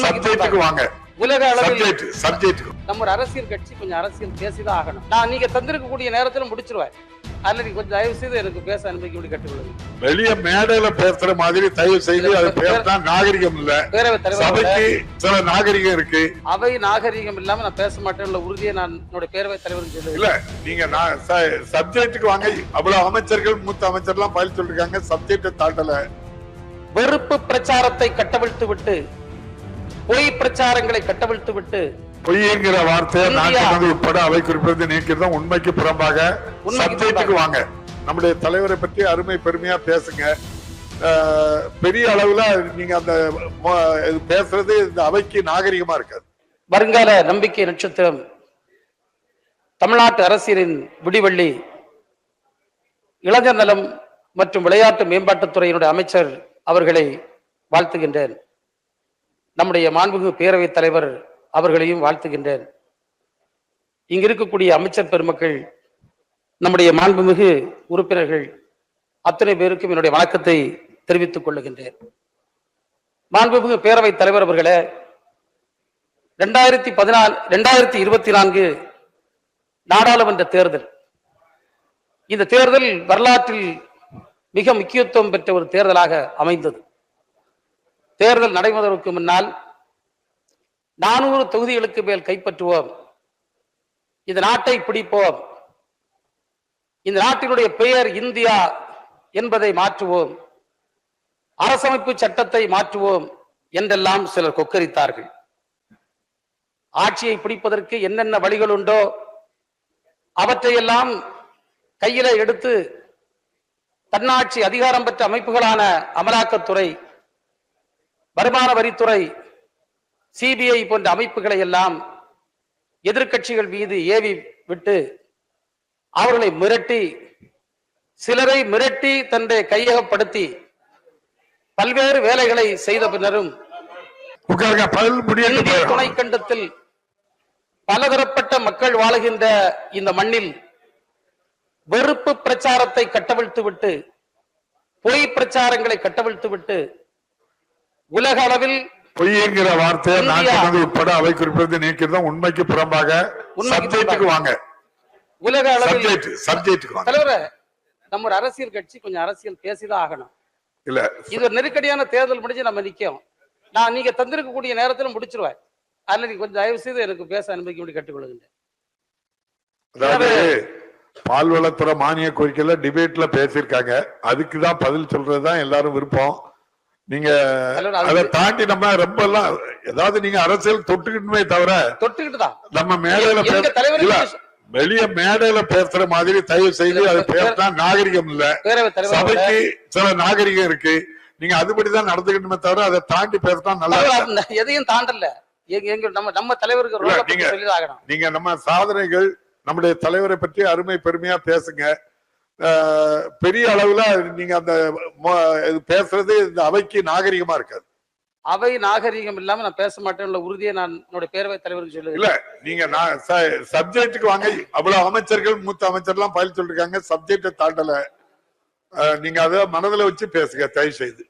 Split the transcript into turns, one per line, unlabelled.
சப்ஜெக்ட்டுக்கு வாங்க.
உலக அளவில் நம்ம ஒரு அரசியல் கட்சி கொஞ்சம் அரசியல் பேசிதான் ஆகணும் நான் நீங்க தந்திருக்கக்கூடிய நேரத்துல முடிச்சிருவேன். அதுல நீ கொஞ்சம் தயவு செய்து எனக்கு பேச அனுமதிக்க கேட்டுக்கொள்ளுங்க
வெளிய மேடையில பேசுற மாதிரி தயவு செய்து அது பேசினா நாகரிகம் இல்ல. சபைக்கு சில நாகரிகம் இருக்கு.
அவை நாகரீகம் இல்லாம நான் பேச மாட்டேன். உறுதியை நான் என்னுடைய பேரவைத் தலைவர் சொல்லுவேன்
இல்ல நீங்க நான் சப்ஜெக்ட்டுக்கு வாங்க. அவ்வளவு அமைச்சர்கள் மூத்த அமைச்சர்லாம் பதில் சொல்லிருக்காங்க. சப்ஜெக்ட தாண்டல.
வெறுப்பு பிரச்சாரத்தை கட்டவிழ்த்து விட்டு பொய் பிரச்சாரங்களை கட்டவிழ்த்து விட்டு
பொய்ங்கிற வார்த்தையை. நாட்டு உட்பட அவை குறிப்பிட்டு நீக்கிறது உண்மைக்கு புறம்பாக
உண்மைக்கு
சப்ஜெக்ட்டுக்கு வாங்க. நம்முடைய தலைவரை பற்றி அருமை பெருமையா பேசுங்க. பெரிய அளவுல நீங்க அந்த பேசுறது இந்த அவைக்கு நாகரிகமா இருக்காது.
வருங்கால நம்பிக்கை நட்சத்திரம் தமிழ்நாட்டு அரசியலின் விடிவள்ளி இளைஞர் நலம் மற்றும் விளையாட்டு மேம்பாட்டுத்துறையினுடைய அமைச்சர் அவர்களை வாழ்த்துகின்றேன். நம்முடைய மாண்புமிகு பேரவைத் தலைவர் அவர்களையும் வாழ்த்துகின்றேன். இங்கு இருக்கக்கூடிய அமைச்சர் பெருமக்கள் நம்முடைய மாண்புமிகு உறுப்பினர்கள் அத்தனை பேருக்கும் என்னுடைய வணக்கத்தை தெரிவித்துக் கொள்ளுகின்றேன். மாண்புமிகு பேரவைத் தலைவர் அவர்களே ரெண்டாயிரத்தி பதினாலு ரெண்டாயிரத்தி இருபத்தி நான்கு நாடாளுமன்ற தேர்தல். இந்த தேர்தல் வரலாற்றில் மிக முக்கியத்துவம் பெற்ற ஒரு தேர்தலாக அமைந்தது. தேர்தல் நடைபெறுவதற்கு முன்னால் நானூறு தொகுதிகளுக்கு மேல் கைப்பற்றுவோம். இந்த நாட்டை பிடிப்போம். இந்த நாட்டினுடைய பெயர் இந்தியா என்பதை மாற்றுவோம். அரசமைப்பு சட்டத்தை மாற்றுவோம் என்றெல்லாம் சிலர் கொக்கரித்தார்கள். ஆட்சியை பிடிப்பதற்கு என்னென்ன வழிகள் உண்டோ அவற்றையெல்லாம் கையில எடுத்து தன்னாட்சி அதிகாரம் பெற்ற அமைப்புகளான அமலாக்கத்துறை வருமான வரித்துறை சிபிஐ போன்ற அமைப்புகளை எல்லாம் எதிர்க்கட்சிகள் மீது ஏவி விட்டு அவர்களை மிரட்டி சிலரை மிரட்டி தன்னை கையகப்படுத்தி பல்வேறு வேலைகளை செய்த பின்னரும்
போயிடும்
துணைக்கண்டத்தில் பலதரப்பட்ட மக்கள் வாழுகின்ற இந்த மண்ணில் வெறுப்பு பிரச்சாரத்தை கட்டவிழ்த்து விட்டு பொய் பிரச்சாரங்களை கட்டவிழ்த்து விட்டு உலக அளவில்
பொய்ங்கிற வார்த்தையை. நாட்டு உட்பட அவை குறிப்பிட்டு நீக்கிறது உண்மைக்கு புறம்பாக சப்ஜெக்ட்டுக்கு வாங்க.
உலக அளவில்
சப்ஜெக்ட் சப்ஜெக்ட்டுக்கு வாங்க.
தலைவரே நம்ம அரசியல் கட்சி கொஞ்சம் அரசியல் பேசிதான் ஆகணும்.
இல்ல.
இது ஒரு நெருக்கடியான தேர்தல் முடிஞ்சு நம்ம நிக்கோம். நான் நீங்க தந்திருக்கக்கூடிய நேரத்துல முடிச்சிருவேன். அதுல நீ கொஞ்சம் தயவு செய்து எனக்கு பேச அனுமதிக்க கேட்டுக்கொள்கின்றேன்.
அதாவது பால்வளத்துறை மானிய கோரிக்கையில டிபேட்ல பேசியிருக்காங்க. அதுக்கு தான் பதில் சொல்றதுதான் எல்லாரும் விருப்பம். நீங்க
அது-
தாண்டி நம்ம ரொம்ப எல்லாம் ஏதாவது நீங்க அரசியல் தொட்டுக்கிட்டுமே தவிர
தொட்டுக்கிட்டு
நம்ம மேடையில இல்ல வெளிய மேடையில பேசுற மாதிரி தயவு செய்து அது பேசினா நாகரிகம் இல்ல. சபைக்கு சில நாகரிகம் இருக்கு. நீங்க அதுபடிதான் நடந்துக்கணுமே தவிர அதை தாண்டி பேசினா நல்லா
எதையும் தாண்டல. எங்க நம்ம நம்ம தலைவருக்கு
நீங்க- நீங்க நம்ம சாதனைகள் நம்முடைய தலைவரை பற்றி அருமை பெருமையா பேசுங்க. பெரிய அளவுல நீங்க அந்த பேசுறது இந்த அவைக்கு நாகரிகமா இருக்காது.
அவை நாகரீகம் இல்லாம நான் பேச மாட்டேன். உறுதியை நான் என்னோட பேரவைத் தலைவருக்கு சொல்லுவேன்.
இல்ல நீங்க நான் சப்ஜெக்ட்டுக்கு வாங்க. அவ்வளவு அமைச்சர்கள் மூத்த அமைச்சர்லாம் பதில் சொல்லிருக்காங்க. சப்ஜெக்ட தாண்டல. நீங்க அதை மனதுல வச்சு பேசுங்க தயவு செய்து